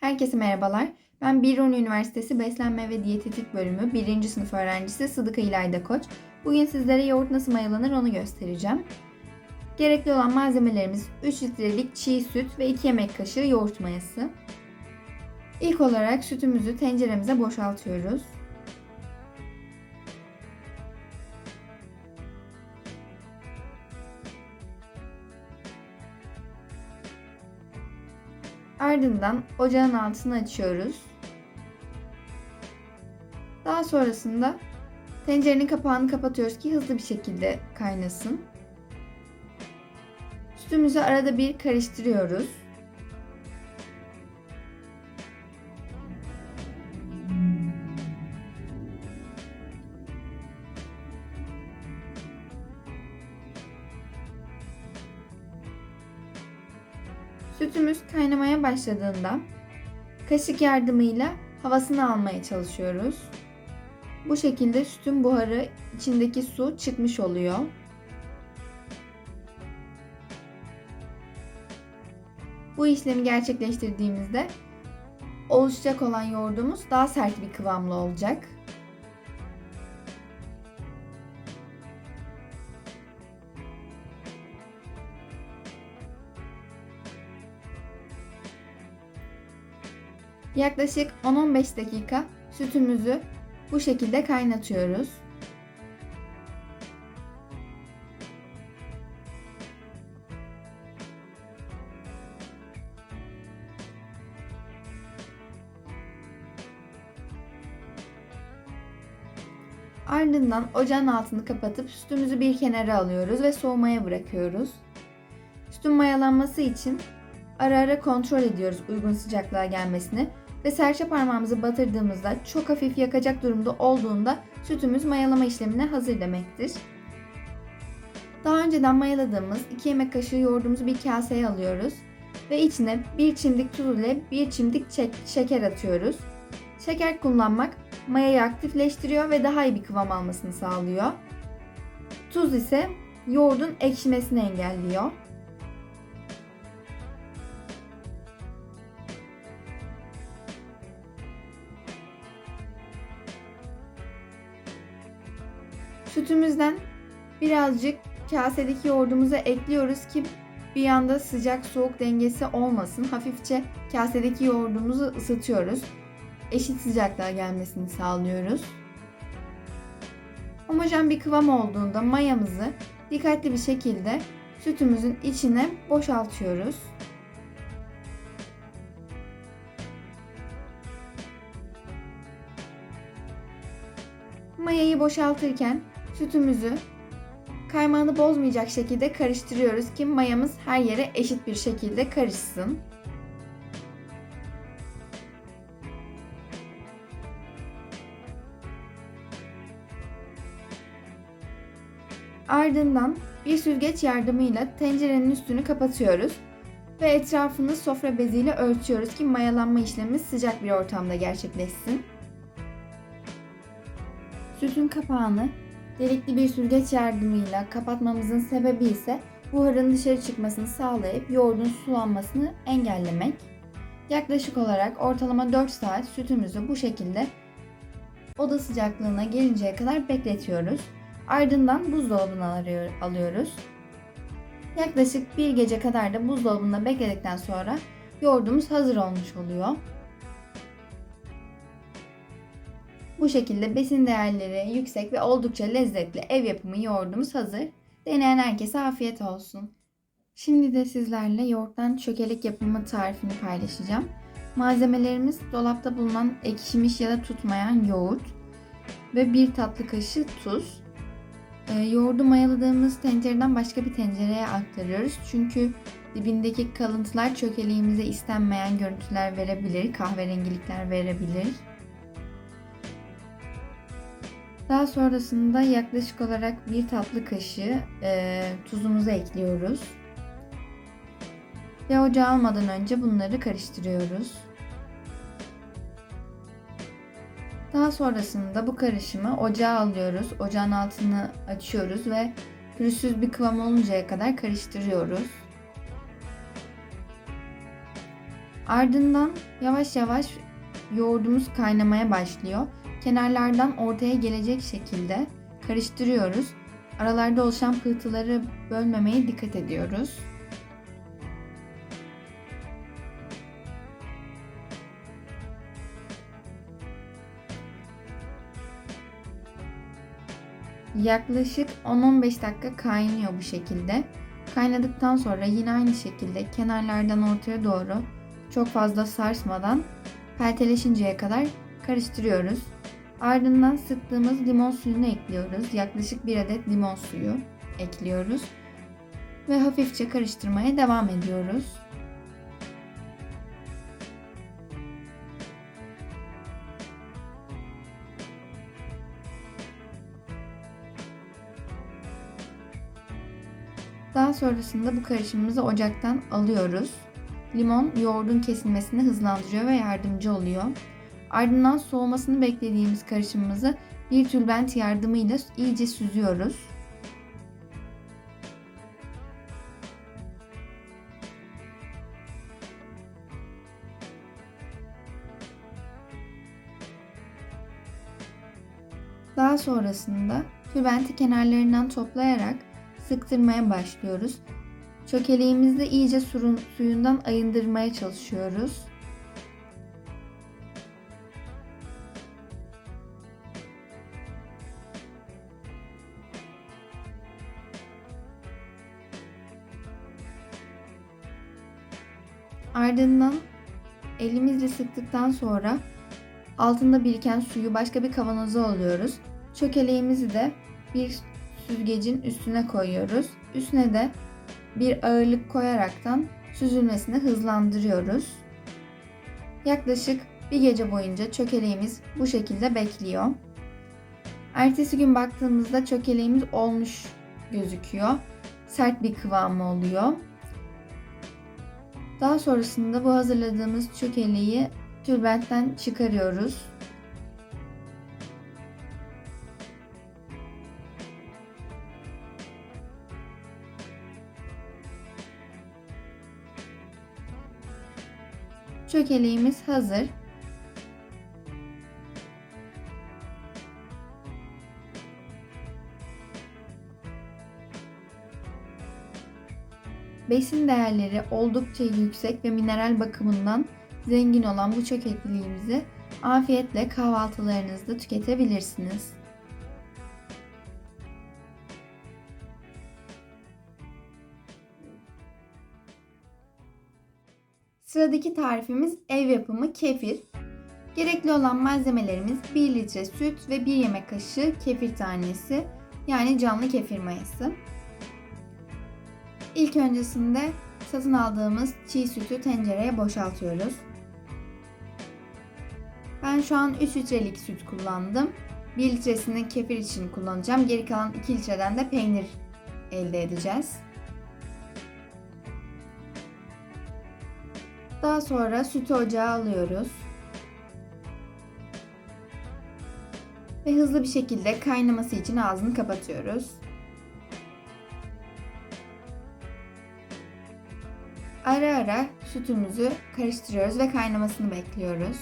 Herkese merhabalar. Ben Biruni Üniversitesi Beslenme ve Diyetetik Bölümü 1. sınıf öğrencisi Sıdıka İlayda Koç. Bugün sizlere yoğurt nasıl mayalanır onu göstereceğim. Gerekli olan malzemelerimiz 3 litrelik çiğ süt ve 2 yemek kaşığı yoğurt mayası. İlk olarak sütümüzü tenceremize boşaltıyoruz. Ardından ocağın altını açıyoruz. Daha sonrasında tencerenin kapağını kapatıyoruz ki hızlı bir şekilde kaynasın. Sütümüzü arada bir karıştırıyoruz. Sütümüz kaynamaya başladığında kaşık yardımıyla havasını almaya çalışıyoruz. Bu şekilde sütün buharı içindeki su çıkmış oluyor. Bu işlemi gerçekleştirdiğimizde oluşacak olan yoğurdumuz daha sert bir kıvamlı olacak. Yaklaşık 10-15 dakika sütümüzü bu şekilde kaynatıyoruz. Ardından ocağın altını kapatıp sütümüzü bir kenara alıyoruz ve soğumaya bırakıyoruz. Sütün mayalanması için ara ara kontrol ediyoruz uygun sıcaklığa gelmesini ve serçe parmağımızı batırdığımızda çok hafif yakacak durumda olduğunda sütümüz mayalama işlemine hazır demektir. Daha önceden mayaladığımız 2 yemek kaşığı yoğurdumuzu bir kaseye alıyoruz ve içine 1 çimdik tuz ile 1 çimdik şeker atıyoruz. Şeker kullanmak mayayı aktifleştiriyor ve daha iyi bir kıvam almasını sağlıyor. Tuz ise yoğurdun ekşimesini engelliyor. Sütümüzden birazcık kasedeki yoğurdumuza ekliyoruz ki bir anda sıcak soğuk dengesi olmasın. Hafifçe kasedeki yoğurdumuzu ısıtıyoruz. Eşit sıcaklığa gelmesini sağlıyoruz. Homojen bir kıvam olduğunda mayamızı dikkatli bir şekilde sütümüzün içine boşaltıyoruz. Mayayı boşaltırken sütümüzü kaymağını bozmayacak şekilde karıştırıyoruz ki mayamız her yere eşit bir şekilde karışsın. Ardından bir süzgeç yardımıyla tencerenin üstünü kapatıyoruz ve etrafını sofra beziyle örtüyoruz ki mayalanma işlemi sıcak bir ortamda gerçekleşsin. Sütün kapağını delikli bir süzgeç yardımıyla kapatmamızın sebebi ise buharın dışarı çıkmasını sağlayıp yoğurdun sulanmasını engellemek. Yaklaşık olarak ortalama 4 saat sütümüzü bu şekilde oda sıcaklığına gelinceye kadar bekletiyoruz. Ardından buzdolabına alıyoruz. Yaklaşık bir gece kadar da buzdolabında bekledikten sonra yoğurdumuz hazır olmuş oluyor. Bu şekilde besin değerleri yüksek ve oldukça lezzetli ev yapımı yoğurdumuz hazır. Deneyen herkese afiyet olsun. Şimdi de sizlerle yoğurttan çökelek yapımı tarifini paylaşacağım. Malzemelerimiz dolapta bulunan ekşimiş ya da tutmayan yoğurt ve bir tatlı kaşığı tuz. Ee, yoğurdu mayaladığımız tencereden başka bir tencereye aktarıyoruz. Çünkü dibindeki kalıntılar çökeleğimize istenmeyen görüntüler verebilir, kahverengilikler verebilir. Daha sonrasında yaklaşık olarak bir tatlı kaşığı e, tuzumuzu ekliyoruz. Ve ocağa almadan önce bunları karıştırıyoruz. Daha sonrasında bu karışımı ocağa alıyoruz. Ocağın altını açıyoruz ve pürüzsüz bir kıvam oluncaya kadar karıştırıyoruz. Ardından yavaş yavaş yoğurdumuz kaynamaya başlıyor. Kenarlardan ortaya gelecek şekilde karıştırıyoruz. Aralarda oluşan pıhtıları bölmemeye dikkat ediyoruz. Yaklaşık 10-15 dakika kaynıyor bu şekilde. Kaynadıktan sonra yine aynı şekilde kenarlardan ortaya doğru çok fazla sarsmadan pelteleşinceye kadar karıştırıyoruz. Ardından sıktığımız limon suyunu ekliyoruz. Yaklaşık 1 adet limon suyu ekliyoruz. Ve hafifçe karıştırmaya devam ediyoruz. Daha sonrasında bu karışımımızı ocaktan alıyoruz. Limon yoğurdun kesilmesini hızlandırıyor ve yardımcı oluyor. Ardından soğumasını beklediğimiz karışımımızı bir tülbent yardımıyla iyice süzüyoruz. Daha sonrasında tülbenti kenarlarından toplayarak sıktırmaya başlıyoruz. Çökeleğimizi iyice surun, suyundan ayındırmaya çalışıyoruz. Ardından elimizle sıktıktan sonra altında biriken suyu başka bir kavanoza alıyoruz. Çökeleğimizi de bir süzgecin üstüne koyuyoruz. Üstüne de bir ağırlık koyaraktan süzülmesini hızlandırıyoruz. Yaklaşık bir gece boyunca çökeleğimiz bu şekilde bekliyor. Ertesi gün baktığımızda çökeleğimiz olmuş gözüküyor. Sert bir kıvamı oluyor. Daha sonrasında bu hazırladığımız çökeleği tülbentten çıkarıyoruz. Çökeleğimiz hazır. Besin değerleri oldukça yüksek ve mineral bakımından zengin olan bu çökekliğimizi afiyetle kahvaltılarınızda tüketebilirsiniz. Sıradaki tarifimiz ev yapımı kefir. Gerekli olan malzemelerimiz 1 litre süt ve 1 yemek kaşığı kefir tanesi yani canlı kefir mayası. İlk öncesinde satın aldığımız çiğ sütü tencereye boşaltıyoruz. Ben şu an 3 litrelik süt kullandım. 1 litresini kefir için kullanacağım. Geri kalan 2 litreden de peynir elde edeceğiz. Daha sonra sütü ocağa alıyoruz. Ve hızlı bir şekilde kaynaması için ağzını kapatıyoruz. Ara ara sütümüzü karıştırıyoruz ve kaynamasını bekliyoruz.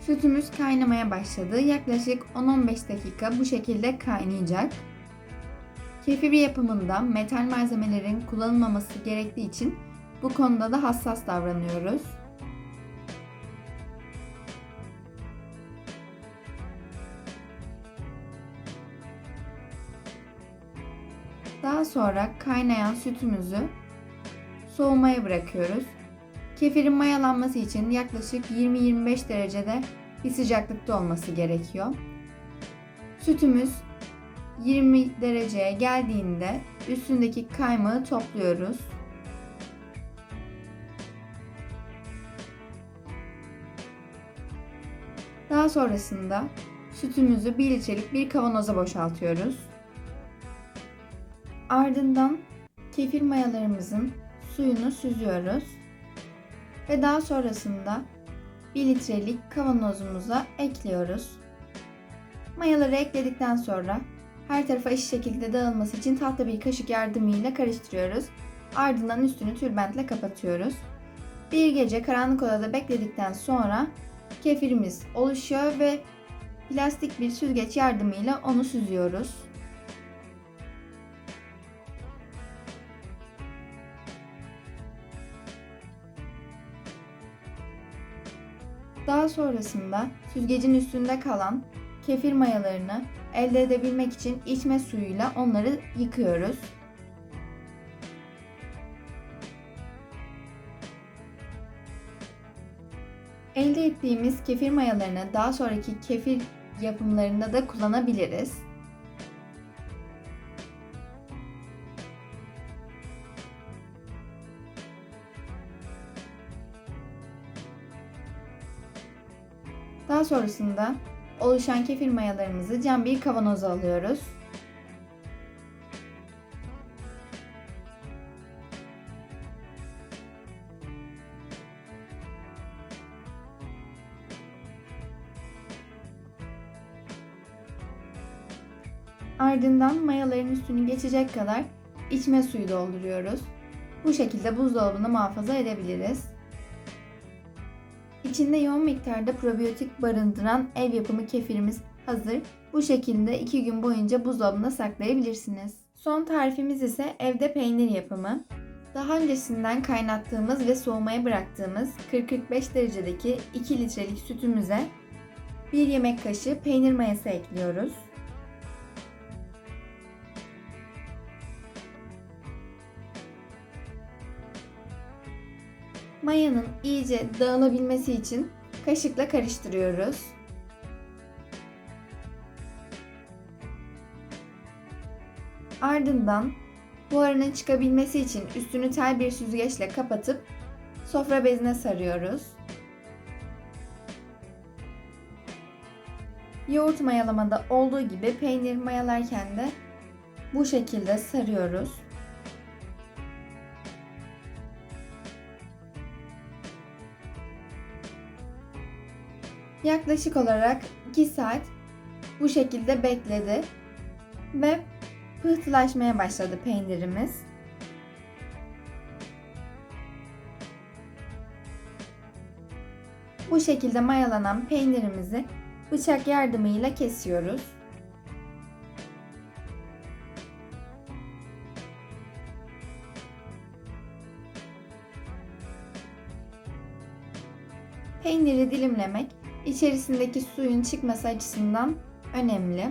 Sütümüz kaynamaya başladı. Yaklaşık 10-15 dakika bu şekilde kaynayacak. Kefir yapımında metal malzemelerin kullanılmaması gerektiği için bu konuda da hassas davranıyoruz. Daha sonra kaynayan sütümüzü soğumaya bırakıyoruz. Kefirin mayalanması için yaklaşık 20-25 derecede bir sıcaklıkta olması gerekiyor. Sütümüz 20 dereceye geldiğinde üstündeki kaymağı topluyoruz. Daha sonrasında sütümüzü 1 litrelik bir kavanoza boşaltıyoruz. Ardından kefir mayalarımızın suyunu süzüyoruz. ve daha sonrasında 1 litrelik kavanozumuza ekliyoruz. Mayaları ekledikten sonra her tarafa eşit şekilde dağılması için tahta bir kaşık yardımıyla karıştırıyoruz. Ardından üstünü tülbentle kapatıyoruz. Bir gece karanlık odada bekledikten sonra kefirimiz oluşuyor ve plastik bir süzgeç yardımıyla onu süzüyoruz. Daha sonrasında süzgecin üstünde kalan kefir mayalarını elde edebilmek için içme suyuyla onları yıkıyoruz. Elde ettiğimiz kefir mayalarını daha sonraki kefir yapımlarında da kullanabiliriz. Daha sonrasında oluşan kefir mayalarımızı cam bir kavanoza alıyoruz. Ardından mayaların üstünü geçecek kadar içme suyu dolduruyoruz. Bu şekilde buzdolabında muhafaza edebiliriz. İçinde yoğun miktarda probiyotik barındıran ev yapımı kefirimiz hazır. Bu şekilde 2 gün boyunca buzdolabında saklayabilirsiniz. Son tarifimiz ise evde peynir yapımı. Daha öncesinden kaynattığımız ve soğumaya bıraktığımız 40-45 derecedeki 2 litrelik sütümüze 1 yemek kaşığı peynir mayası ekliyoruz. Mayanın iyice dağılabilmesi için kaşıkla karıştırıyoruz. Ardından buharının çıkabilmesi için üstünü tel bir süzgeçle kapatıp sofra bezine sarıyoruz. Yoğurt mayalamada olduğu gibi peynir mayalarken de bu şekilde sarıyoruz. Yaklaşık olarak 2 saat bu şekilde bekledi ve pıhtılaşmaya başladı peynirimiz. Bu şekilde mayalanan peynirimizi bıçak yardımıyla kesiyoruz. Peyniri dilimlemek içerisindeki suyun çıkması açısından önemli.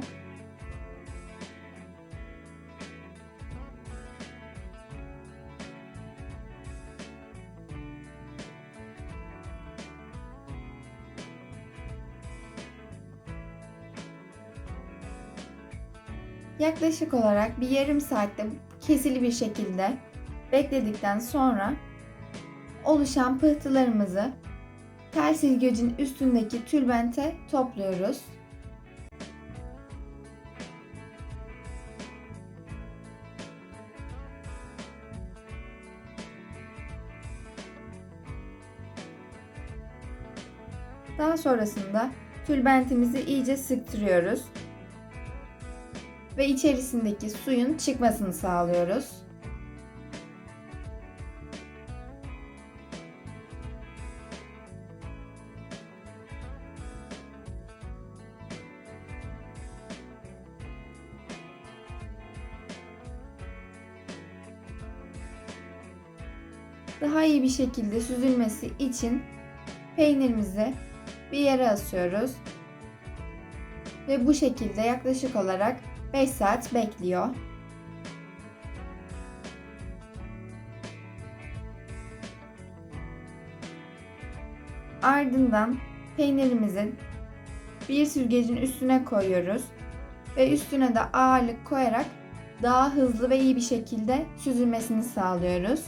Yaklaşık olarak bir yarım saatte kesili bir şekilde bekledikten sonra oluşan pıhtılarımızı tel silgecin üstündeki tülbente topluyoruz. Daha sonrasında tülbentimizi iyice sıktırıyoruz ve içerisindeki suyun çıkmasını sağlıyoruz. Bir şekilde süzülmesi için peynirimizi bir yere asıyoruz. Ve bu şekilde yaklaşık olarak 5 saat bekliyor. Ardından peynirimizi bir süzgecin üstüne koyuyoruz ve üstüne de ağırlık koyarak daha hızlı ve iyi bir şekilde süzülmesini sağlıyoruz.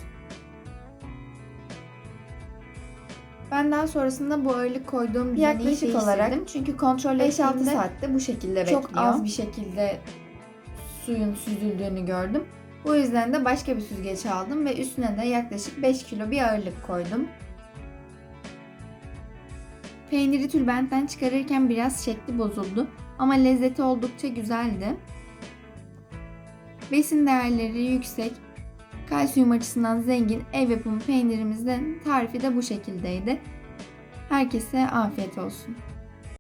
Ben daha sonrasında bu ağırlık koyduğum yaklaşık olarak çünkü kontrol 5-6 saatte bu şekilde bekliyor. Çok az bir şekilde suyun süzüldüğünü gördüm. Bu yüzden de başka bir süzgeç aldım ve üstüne de yaklaşık 5 kilo bir ağırlık koydum. Peyniri tülbentten çıkarırken biraz şekli bozuldu ama lezzeti oldukça güzeldi. Besin değerleri yüksek, kalsiyum açısından zengin ev yapımı peynirimizin tarifi de bu şekildeydi. Herkese afiyet olsun.